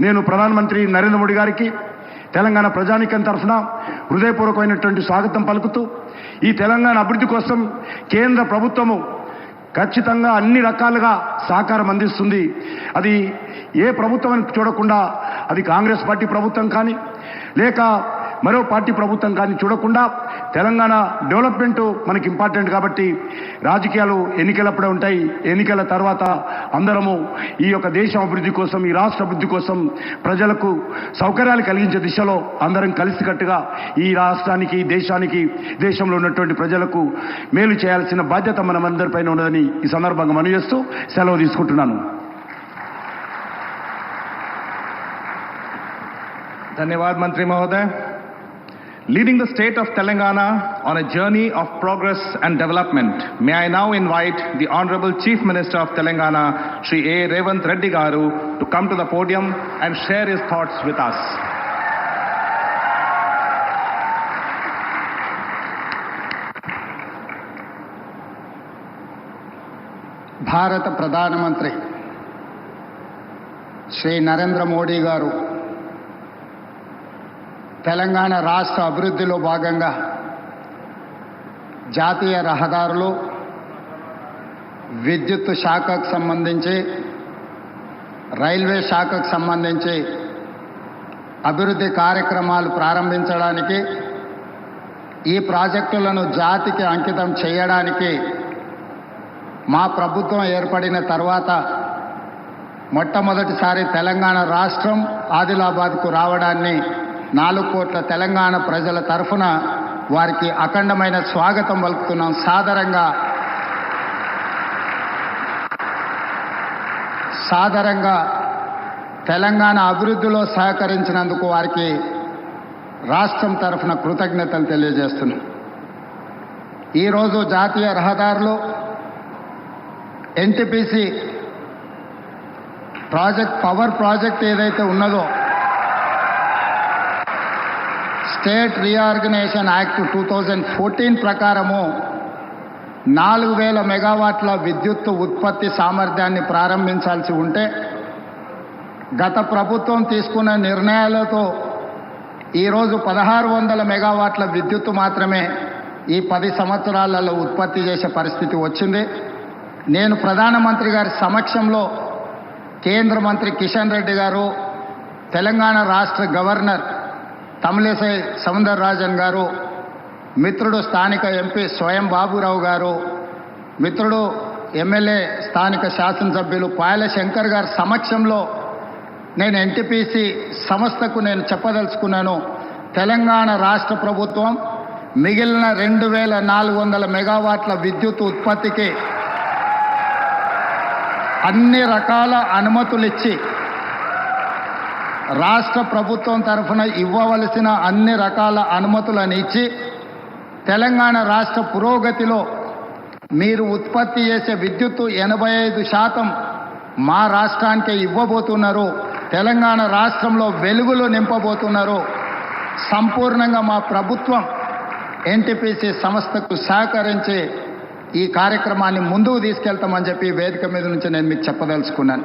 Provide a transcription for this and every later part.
నేను ప్రధానమంత్రి నరేంద్ర మోడీ గారికి తెలంగాణ ప్రజానికం తరఫున హృదయపూర్వకమైనటువంటి స్వాగతం పలుకుతూ ఈ తెలంగాణ అభివృద్ధి కోసం కేంద్ర ప్రభుత్వము ఖచ్చితంగా అన్ని రకాలుగా సహకారం అందిస్తుంది. అది ఏ ప్రభుత్వం అని చూడకుండా అది కాంగ్రెస్ పార్టీ ప్రభుత్వం కానీ లేక మరో పార్టీ ప్రభుత్వం కానీ చూడకుండా తెలంగాణ డెవలప్మెంట్ మనకి ఇంపార్టెంట్ కాబట్టి రాజకీయాలు ఎన్నికలప్పుడే ఉంటాయి ఎన్నికల తర్వాత అందరము ఈ యొక్క దేశం అభివృద్ధి కోసం ఈ రాష్ట్ర అభివృద్ధి కోసం ప్రజలకు సౌకర్యాలు కలిగించే దిశలో అందరం కలిసికట్టుగా ఈ రాష్ట్రానికి ఈ దేశానికి దేశంలో ఉన్నటువంటి ప్రజలకు మేలు చేయాల్సిన బాధ్యత మనమందరిపైన ఉన్నదని ఈ సందర్భంగా మనవి చేస్తూ సెలవు తీసుకుంటున్నాను धन्यवाद मंत्री महोदय Leading the state of Telangana on a journey of progress and development, may I now invite the Honorable Chief Minister of Telangana, Shri A. Revant Reddy Garu, to come to the podium and share his thoughts with us. భారత ప్రధానమంత్రి శ్రీ నరేంద్ర మోడీ గారు తెలంగాణ రాష్ట్ర అభివృద్ధిలో భాగంగా జాతీయ రహదారులు విద్యుత్ శాఖకు సంబంధించి రైల్వే శాఖకు సంబంధించి అభివృద్ధి కార్యక్రమాలు ప్రారంభించడానికి ఈ ప్రాజెక్టులను జాతికి అంకితం చేయడానికి మా ప్రభుత్వం ఏర్పడిన తర్వాత మొట్టమొదటిసారి తెలంగాణ రాష్ట్రం ఆదిలాబాద్కు రావడాన్ని నాలుగు కోట్ల తెలంగాణ ప్రజల తరఫున వారికి అఖండమైన స్వాగతం పలుకుతున్నాం. సాదరంగా సాదరంగా తెలంగాణ అభివృద్ధిలో సహకరించినందుకు వారికి రాష్ట్రం తరఫున కృతజ్ఞతలు తెలియజేస్తున్నాం. ఈరోజు జాతీయ రహదారులు ఎన్టీపీసీ ప్రాజెక్ట్ పవర్ ప్రాజెక్ట్ ఏదైతే ఉన్నదో state reorganisation act two thousand fourteen ప్రకారము నాలుగు వేల మెగావాట్ల విద్యుత్ ఉత్పత్తి సామర్థ్యాన్ని ప్రారంభించాల్సి ఉంటే గత ప్రభుత్వం తీసుకున్న నిర్ణయాలతో ఈరోజు పదహారు వందల మెగావాట్ల విద్యుత్ మాత్రమే ఈ పది సంవత్సరాలలో ఉత్పత్తి చేసే పరిస్థితి వచ్చింది. నేను ప్రధానమంత్రి గారి సమక్షంలో కేంద్ర మంత్రి కిషన్ రెడ్డి గారు తెలంగాణ రాష్ట్ర గవర్నర్ తమిళిసై సౌందరరాజన్ గారు మిత్రుడు స్థానిక ఎంపీ స్వయం బాబురావు గారు మిత్రుడు ఎమ్మెల్యే స్థానిక శాసనసభ్యులు పాయల శంకర్ గారి సమక్షంలో నేను ఎన్టీపీసీ సంస్థకు నేను చెప్పదలుచుకున్నాను. తెలంగాణ రాష్ట్ర ప్రభుత్వం మిగిలిన రెండు వేల నాలుగు వందల మెగావాట్ల విద్యుత్ ఉత్పత్తికి అన్ని రకాల అనుమతులు ఇచ్చి రాష్ట్ర ప్రభుత్వం తరఫున ఇవ్వవలసిన అన్ని రకాల అనుమతులను ఇచ్చి తెలంగాణ రాష్ట్ర పురోగతిలో మీరు ఉత్పత్తి చేసే విద్యుత్తు ఎనభై ఐదు శాతం మా రాష్ట్రానికే ఇవ్వబోతున్నారు. తెలంగాణ రాష్ట్రంలో వెలుగులు నింపబోతున్నారు. సంపూర్ణంగా మా ప్రభుత్వం ఎన్టీపీసీ సంస్థకు సహకరించి ఈ కార్యక్రమాన్ని ముందుకు తీసుకెళ్తామని చెప్పి వేదిక మీద నుంచి నేను మీకు చెప్పదలుచుకున్నాను.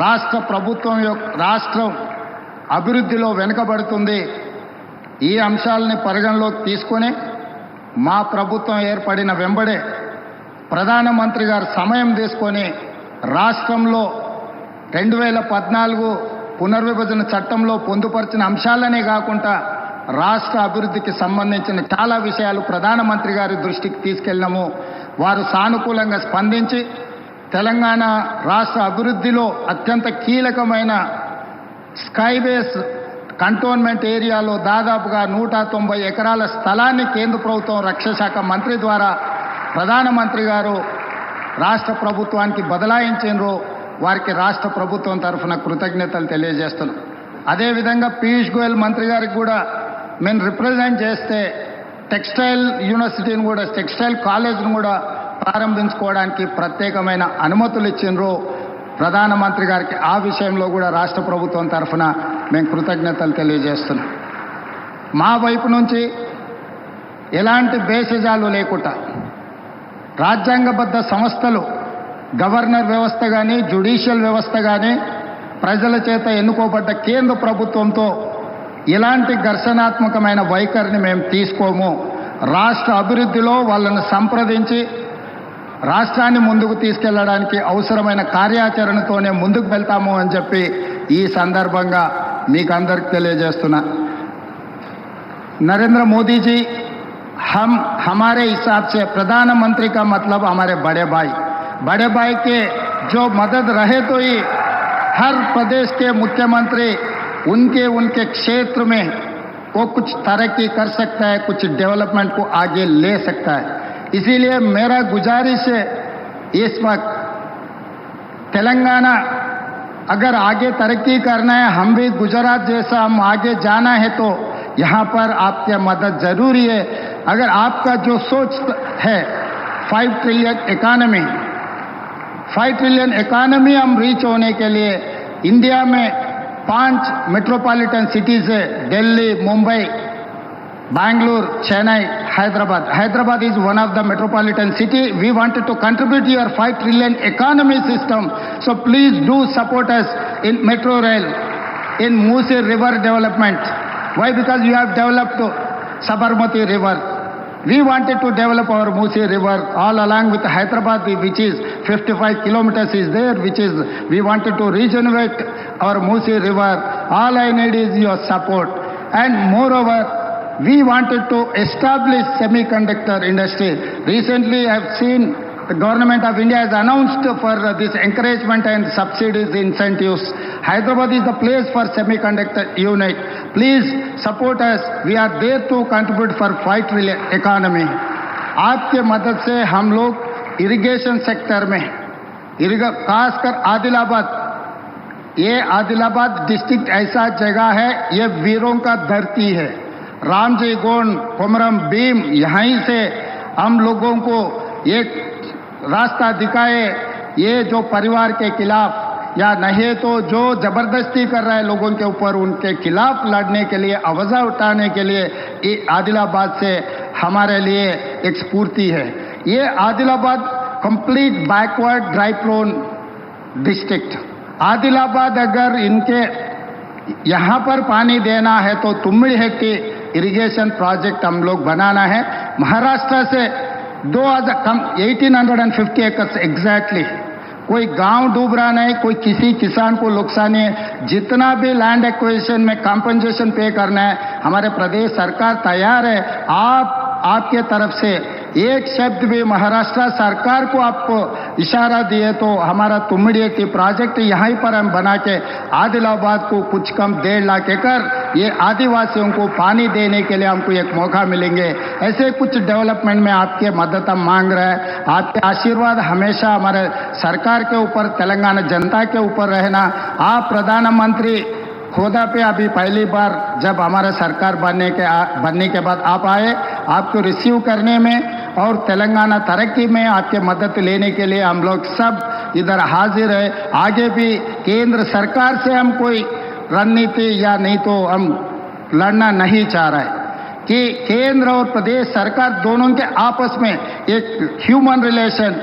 రాష్ట్ర ప్రభుత్వం యొక్క రాష్ట్రం అభివృద్ధిలో వెనుకబడుతుంది. ఈ అంశాలని పరిగణలోకి తీసుకొని మా ప్రభుత్వం ఏర్పడిన వెంబడే ప్రధానమంత్రి గారు సమయం తీసుకొని రాష్ట్రంలో రెండు వేల పద్నాలుగు పునర్విభజన చట్టంలో పొందుపరిచిన అంశాలనే కాకుండా రాష్ట్ర అభివృద్ధికి సంబంధించిన చాలా విషయాలు ప్రధానమంత్రి గారి దృష్టికి తీసుకెళ్ళినాము. వారు సానుకూలంగా స్పందించి తెలంగాణ రాష్ట్ర అభివృద్ధిలో అత్యంత కీలకమైన స్కైబేస్ కంటోన్మెంట్ ఏరియాలో దాదాపుగా నూట తొంభై ఎకరాల స్థలాన్ని కేంద్ర ప్రభుత్వం రక్షణ శాఖ మంత్రి ద్వారా ప్రధానమంత్రి గారు రాష్ట్ర ప్రభుత్వానికి బదలాయించినరు. వారికి రాష్ట్ర ప్రభుత్వం తరఫున కృతజ్ఞతలు తెలియజేస్తున్నాం. అదేవిధంగా పీయూష్ గోయల్ మంత్రి గారికి కూడా మేము రిప్రజెంట్ చేస్తే టెక్స్టైల్ యూనివర్సిటీని కూడా టెక్స్టైల్ కాలేజ్ను కూడా ప్రారంభించుకోవడానికి ప్రత్యేకమైన అనుమతులు ఇచ్చిండ్రు. ప్రధానమంత్రి గారికి ఆ విషయంలో కూడా రాష్ట్ర ప్రభుత్వం తరఫున మేము కృతజ్ఞతలు తెలియజేస్తున్నాం. మా వైపు నుంచి ఎలాంటి భేషజాలు లేకుండా రాజ్యాంగబద్ధ సంస్థలు గవర్నర్ వ్యవస్థ కానీ జ్యుడిషియల్ వ్యవస్థ కానీ ప్రజల చేత ఎన్నుకోబడ్డ కేంద్ర ప్రభుత్వంతో ఎలాంటి ఘర్షణాత్మకమైన వైఖరిని మేము తీసుకోము. రాష్ట్ర అభివృద్ధిలో వాళ్ళను సంప్రదించి రాష్ట్రాన్ని ముందుకు తీసుకెళ్లడానికి అవసరమైన కార్యాచరణతోనే ముందుకు వెళ్తాము అని చెప్పి ఈ సందర్భంగా మీకు అందరికి తెలియజేస్తున్నా नरेंद्र मोदी जी हम हमारे हिसाब से प्रधानमंत्री का मतलब हमारे बड़े भाई बड़े भाई के जो मदद रहे तो ही हर प्रदेश के मुख्यमंत्री उनके उनके क्षेत्र में वो कुछ तरक्की कर सकता है कुछ डेवलपमेंट को आगे ले सकता है इसीलिए मेरा गुजारिश है इस वक्त तेलंगाना अगर आगे तरक्की करना है हम भी गुजरात जैसा हम आगे जाना है तो यहाँ पर आपकी मदद ज़रूरी है। अगर आपका जो सोच है five trillion economy five trillion economy हम रीच होने के लिए इंडिया में पाँच मेट्रोपॉलिटन सिटीज़ है Delhi Mumbai Bangalore, Chennai, Hyderabad. Hyderabad is one of the metropolitan city. We wanted to contribute to your 5 trillion economy system. So please do support us in metro rail, in Musi river development. Why? Because you have developed Sabarmati river. We wanted to develop our Musi river all along with Hyderabad, which is 55 kilometers is there, which is, we wanted to regenerate our Musi river. All I need is your support. And moreover, we wanted to establish semiconductor industry. Recently, I have seen the government of India has announced for this encouragement and subsidies, incentives. Hyderabad is the place for semiconductor unit. Please support us. We are there to contribute for 5 trillion economy. आपके मदद से हम लोग irrigation sector में खासकर आदिलाबाद ये Adilabad district ऐसा जगह है ये वीरों का धरती है रामजी गोंड, कोमरम भीम, यहीं से हम लोगों को एक रास्ता दिखाए, ये जो परिवार के खिलाफ, या नहीं तो जो ज़बरदस्ती कर रहा है लोगों के ऊपर, उनके खिलाफ लड़ने के लिए, आवाजा उठाने के लिए आदिलाबाद से हमारे लिए एक स्फूर्ति है। ये Adilabad complete backward dry prone district. Adilabad अगर इनके यहाँ पर पानी देना है तो तुमड़ी है कि इरिगेशन प्रोजेक्ट हम लोग बनाना है। महाराष्ट्र से दो हज़ार कम eighteen hundred and fifty acres exactly कोई गाँव डूब रहा नहीं, कोई किसी किसान को नुकसान है। जितना भी लैंड एक्विजिशन में कॉम्पनसेशन पे करना है, हमारे प्रदेश सरकार तैयार है। आप, आपके तरफ़ से एक शब्द भी महाराष्ट्र सरकार को आपको इशारा दिए तो हमारा तुमड़ी की प्रोजेक्ट यहीं पर हम बना के आदिलाबाद को कुछ कम डेढ़ लाख एकड़ ये आदिवासियों को पानी देने के लिए हमको एक मौका मिलेंगे। ऐसे कुछ डेवलपमेंट में आपके मदद हम मांग रहे हैं। आपके आशीर्वाद हमेशा हमारे सरकार के ऊपर, तेलंगाना जनता के ऊपर रहना। आप प्रधानमंत्री खोदा पे अभी पहली बार जब हमारा सरकार बनने के बनने के बाद आप आए आपको रिसीव करने में और तेलंगाना तरक्की में आपके मदद लेने के लिए हम लोग सब इधर हाजिर है। आगे भी केंद्र सरकार से हम कोई रणनीति या नहीं तो हम लड़ना नहीं चाह रहे। कि केंद्र और प्रदेश सरकार दोनों के आपस में एक ह्यूमन रिलेशन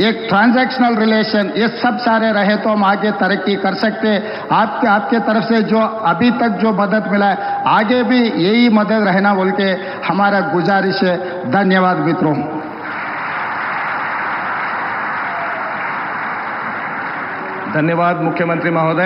एक ट्रांजैक्शनल रिलेशन ये सब सारे रहे तो हम आगे तरक्की कर सकते हैं। आपके आपके तरफ़ से जो अभी तक जो मदद मिला है, आगे भी यही मदद रहना बोल के हमारा गुजारिश है। धन्यवाद मित्रों। धन्यवाद मुख्यमंत्री महोदय।